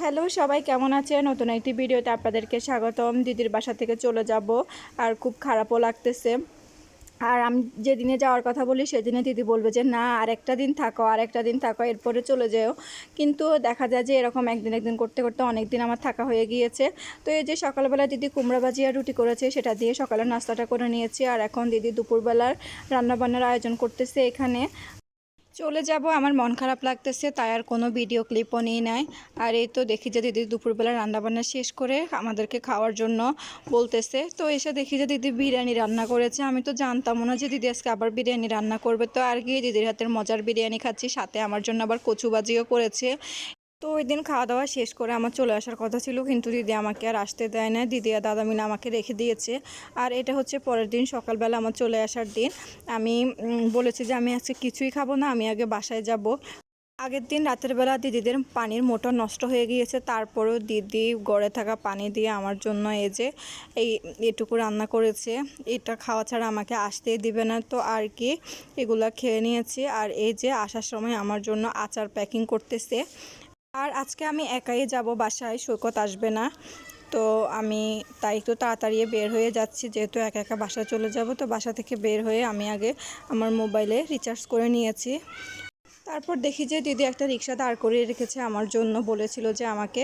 Hello, সবাই কেমন আছেন? নতুন একটি ভিডিওতে আপনাদেরকে স্বাগতম। দিদির বাসা থেকে চলে যাব আর খুব খারাপও লাগতেছে। আর আমি যেদিনে যাওয়ার কথা বলি, সেদিনে দিদি বলবে যে, না আর একটা দিন থাকো আর একটা দিন থাকো, এরপরে চলে যেও। কিন্তু দেখা যায় যে, এরকম একদিন একদিন করতে করতে অনেক দিন আমার থাকা হয়ে গিয়েছে। তো এই যে, সকালবেলা দিদি কুমড়া ভাজি আর রুটি করেছে, সেটা দিয়ে সকালের নাস্তাটা করে নিয়েছি। আর এখন দিদি দুপুরবেলার রান্নাবান্নার আয়োজন করতেছে এখানে। চলে যাব, আমার মন খারাপ লাগতেছে, তাই আর কোনো ভিডিও ক্লিপও নিই নাই। আর এই তো দেখি যে দিদি দুপুরবেলা রান্নাবান্না শেষ করে আমাদেরকে খাওয়ার জন্য বলতেছে। তো এসে দেখি যে দিদি বিরিয়ানি রান্না করেছে, আমি তো জানতাম না যে দিদি আজকে আবার বিরিয়ানি রান্না করবে। তো আর গিয়ে দিদির হাতের মজার বিরিয়ানি খাচ্ছি, সাথে আমার জন্য আবার কচুবাজিও করেছে। তো ওই দিন খাওয়া দাওয়া শেষ করে আমার চলে আসার কথা ছিল, কিন্তু দিদি আমাকে আর আসতে দেয় না দিদি আর দাদা মিলে আমাকে রেখে দিয়েছে। আর এটা হচ্ছে পরের দিন সকালবেলা আমার চলে আসার দিন। আমি বলেছি যে আমি আজকে কিছুই খাব না, আমি আগে বাসায় যাব। আগের দিন রাতের বেলা দিদিদের পানির মোটর নষ্ট হয়ে গিয়েছে, তারপরেও দিদি গড়ে থাকা পানি দিয়ে আমার জন্য এই যে, এই, এটুকু রান্না করেছে। এটা খাওয়া ছাড়া আমাকে আসতেই দিবে না। তো আর কি, এগুলা খেয়ে নিয়েছি। আর এই যে, আসার সময় আমার জন্য আচার প্যাকিং করতেছে। আর আজকে আমি একাই যাব বাসায়, সৈকত আসবে না। তো আমি তাই একটু তাড়াতাড়ি বের হয়ে যাচ্ছি, যেহেতু একা একা বাসায় চলে যাব। তো বাসা থেকে বের হয়ে আমি আগে আমার মোবাইলে রিচার্জ করে নিয়েছি। তারপর দেখি যে দিদি একটা রিক্সা দাঁড় করিয়ে রেখেছে আমার জন্য। বলেছিল যে আমাকে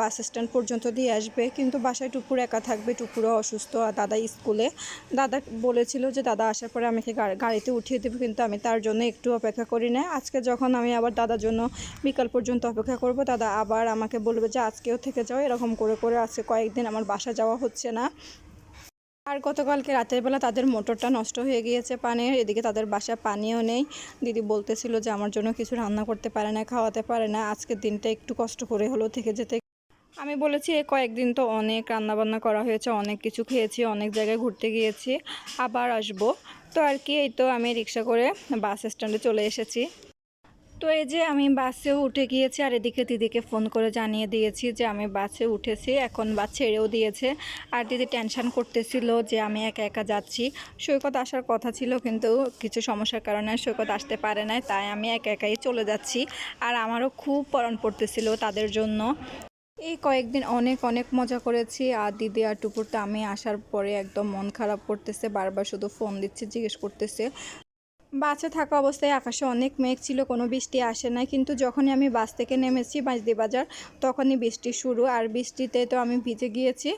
বাস স্ট্যান্ড পর্যন্ত দিয়ে আসবে। কিন্তু বাসায় টুপুর একা থাকবে টুপুরও অসুস্থ। আর দাদা স্কুলে, দাদা বলেছিল যে দাদা আসার পরে আমাকে গাড়িতে উঠিয়ে দেবে, কিন্তু আমি তার জন্য একটু অপেক্ষা করি না। আজকে যখন আমি আবার দাদার জন্য বিকাল পর্যন্ত অপেক্ষা করব, দাদা আবার আমাকে বলবে যে আজকেও থেকে যাও, এরকম করে করে আজকে কয়েকদিন আমার বাসা যাওয়া হচ্ছে না। আর গতকালকে রাতের বেলা তাদের মোটরটা নষ্ট হয়ে গিয়েছে পানির, এদিকে তাদের বাসায় পানিও নেই। দিদি বলতেছিল যে আমার জন্য কিছু রান্না করতে পারে না, খাওয়াতে পারে না। আজকের দিনটা একটু কষ্ট করে হলেও থেকে যেতে। আমি বলেছি এই কয়েকদিন তো অনেক রান্নাবান্না করা হয়েছে, অনেক কিছু খেয়েছি, অনেক জায়গায় ঘুরতে গিয়েছি, আবার আসব। তো আর কি, এই তো আমি রিক্সা করে বাস স্ট্যান্ডে চলে এসেছি। তো এই যে আমি বাসেও উঠে গিয়েছি আর এদিকে দিদিকে ফোন করে জানিয়ে দিয়েছি যে আমি বাসে উঠেছি, এখন বাস ছেড়েও দিয়েছে। আর দিদি টেনশন করতেছিল যে আমি একা একা যাচ্ছি। সৈকত আসার কথা ছিল কিন্তু কিছু সমস্যার কারণে সৈকত আসতে পারে নাই, তাই আমি একা একাই চলে যাচ্ছি। আর আমারও খুব পরণ পড়তেছিল তাদের জন্য। এই কয়েকদিন অনেক অনেক মজা করেছি। আর দিদি আর টুপুর তো আমি আসার পরে একদম মন খারাপ করতেছে, বারবার শুধু ফোন দিচ্ছে, জিজ্ঞেস করতেছে। বাসে থাকা অবস্থায় আকাশে অনেক মেঘ ছিল, কোনো বৃষ্টি আসে না কিন্তু যখনই আমি বাস থেকে নেমেছি বাঁশদি বাজার, তখনই বৃষ্টি শুরু। আর বৃষ্টিতে তো আমি ভিজে গিয়েছি।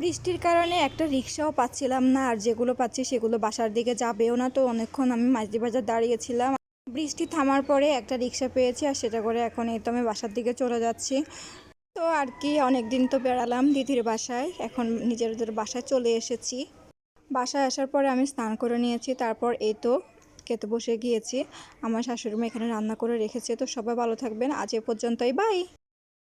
বৃষ্টির কারণে একটা রিক্সাও পাচ্ছিলাম না, আর যেগুলো পাচ্ছি সেগুলো বাসার দিকে যাবেও না। তো অনেকক্ষণ আমি মাঝদি বাজার দাঁড়িয়েছিলাম। বৃষ্টি থামার পরে একটা রিক্সা পেয়েছি, আর সেটা করে এখন এই তো আমি বাসার দিকে চলে যাচ্ছি। তো আর কি অনেক দিন তো বেড়ালাম দিদির বাসায়, এখন নিজের বাসায় চলে এসেছি। বাসায় আসার পরে আমি স্নান করে নিয়েছি, তারপর এই তো খেতে বসে গিয়েছি। আমার শাশুড়ি মা এখানে রান্না করে রেখেছে, তো সবাই ভালো থাকবেন। আজ এ পর্যন্তই, বাই!